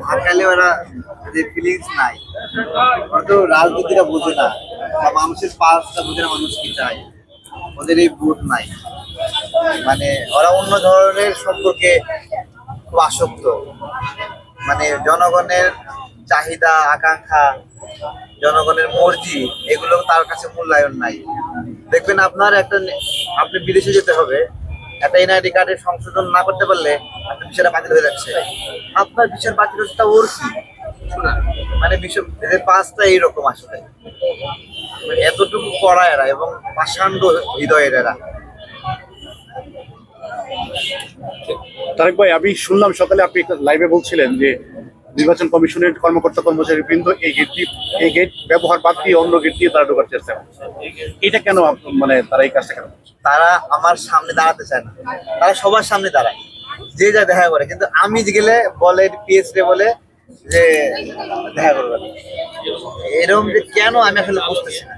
মানুষকে এরা যে ফিলিংস নাই। ওরা তো রাজনীতিটা বোঝে না, বা মানুষের পাঁচটা বোঝে না মানুষ কি চায়। ওদের এই বোধ নাই। মানে ওরা অন্য ধরনের সম্পর্কে খুব আসক্ত। মানে জনগণের চাহিদা, আকাঙ্ক্ষা, জনগণের মর্জি, এগুলো তার কাছে মূল্যায়ন নাই। দেখবেন আপনার একটা আপনি বিদেশে যেতে হবে একটা এনআইডি কার্ডের সংশোধন না করতে পারলে আপনার বিষয়টা বাতিল হয়ে যাচ্ছে। আপনার বিষয় বাতিল হচ্ছে তা ওর কি? মানে বিষয় এদের পাঁচটা এইরকম আসলে। মানে এতটুকু করা এরা এবং পাষাণ্ড হৃদয়ের এরা। তারেক ভাই আমি শুনলাম সকালে আপনি লাইভে বলছিলেন যে নির্বাচন কমিশনের কর্মকর্তা কর্মচারী বৃন্দ এই গেট এই গেট ব্যবহার বাদ দিয়ে অন্য গেট দিয়ে তারা ঢোকার চেষ্টা করছে। এটা কেন মানে তারা এই কাজটা কেন তারা আমার সামনে দাঁড়াতে চায় না। তারা সবার সামনে দাঁড়ায়। যে যা দেখা করে। কিন্তু আমি গেলে বলে পিএস রে বলে যে দেখা করবে। এরকম যে কেন আমি আসলে বুঝতেছি না।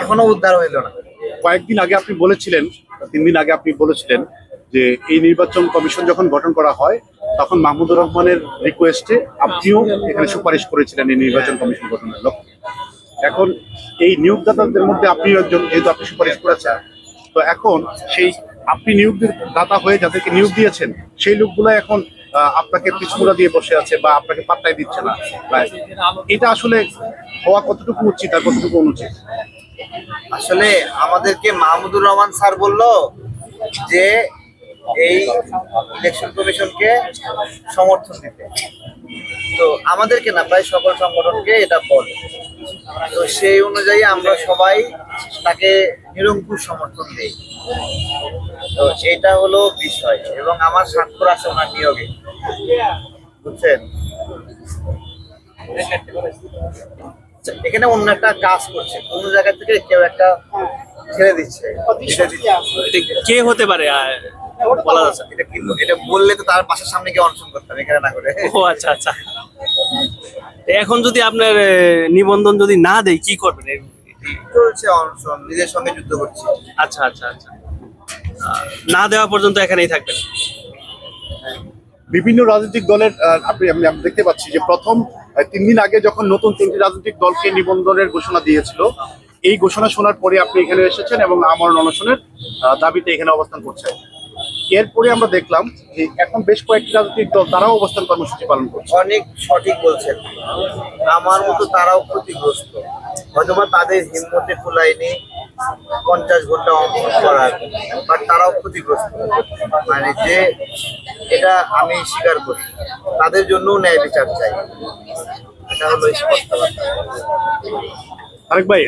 এখনও উদ্ধার হইল না। কয়েকদিন আগে আপনি বলেছিলেন তিন দিন আগে আপনি বলেছিলেন যে এই নির্বাচন কমিশন যখন গঠন করা হয় তখন মাহমুদুর রহমানের রিকোয়েস্টে আপনিও এখানে সুপারিশ করেছিলেন এই নির্বাচন কমিশন গঠনের লক্ষ্যে। এখন এই নিয়োগদাতাদের মধ্যে আপনিও একজন, যেহেতু আপনি সুপারিশ করেছেন, তো এখন সেই আপনি নিয়োগ দাতা হয়ে যাদেরকে নিয়োগ দিয়েছেন, সেই লোকগুলো এখন আপনাকে পিছুরা দিয়ে বসে আছে বা আপনাকে পাত্তাই দিচ্ছে না। এটা আসলে হওয়া কতটুকু উচিত আর কতটুকু অনুচিত? আসলে আমাদেরকে মাহমুদুর রহমান স্যার বলল যে এই ইলেকশন কমিশনকে সমর্থন দিতে। তো আমাদেরকে না, প্রায় সকল সংগঠনকে এটা বলে। তো সেই অনুযায়ী আমরা সবাই তাকে নিরঙ্কুশ সমর্থন দিই। তো এটা হলো বিষয় এবং আমার স্বাক্ষর আছে ওনার নিয়োগে। বুঝছেন? এখানে অন্য একটা কাজ করছে। কোন জায়গা থেকে কেউ একটা ছেড়ে দিচ্ছে। কে হতে পারে? বলা যাচ্ছে এটা কিন্তু এটা বললে তো তার পাশের সামনে গিয়ে অনশন করতাম এখানে না করে। ও আচ্ছা আচ্ছা। এখন যদি আপনার আহ, নিবন্ধন যদি না দেয় কি করবেন? চলছে অনশন নিজের সঙ্গে যুদ্ধ করছি। আচ্ছা আচ্ছা আচ্ছা। না দেওয়া পর্যন্ত এখানেই থাকবেন। বিভিন্ন রাজনৈতিক দলের আহ, আপনি আমি দেখতে পাচ্ছি যে প্রথম তিন দিন আগে যখন নতুন তিনটি রাজনৈতিক দলকে নিবন্ধনের ঘোষণা দিয়েছিল এই ঘোষণা শোনার পরে আপনি এখানে এসেছেন এবং আমার অনশনের আহ, দাবিতে এখানে অবস্থান করছেন। এরপরে আমরা দেখলাম যে এখন বেশ কয়েকটি রাজনৈতিক দল তারাও অবস্থান কর্মসূচি পালন করছে। অনেক সঠিক বলছেন। আমার মতো তারাও ক্ষতিগ্রস্ত। হয়তোবা তাদের হিম্মতে কুলায়নি পঞ্চাশ ঘণ্টা অঙ্কন করার বাট তারাও ক্ষতিগ্রস্ত। মানে যে এটা আমি স্বীকার করি তাদের জন্যও ন্যায় বিচার চাই। এটা হলো স্পষ্ট কথা। আরেক ভাই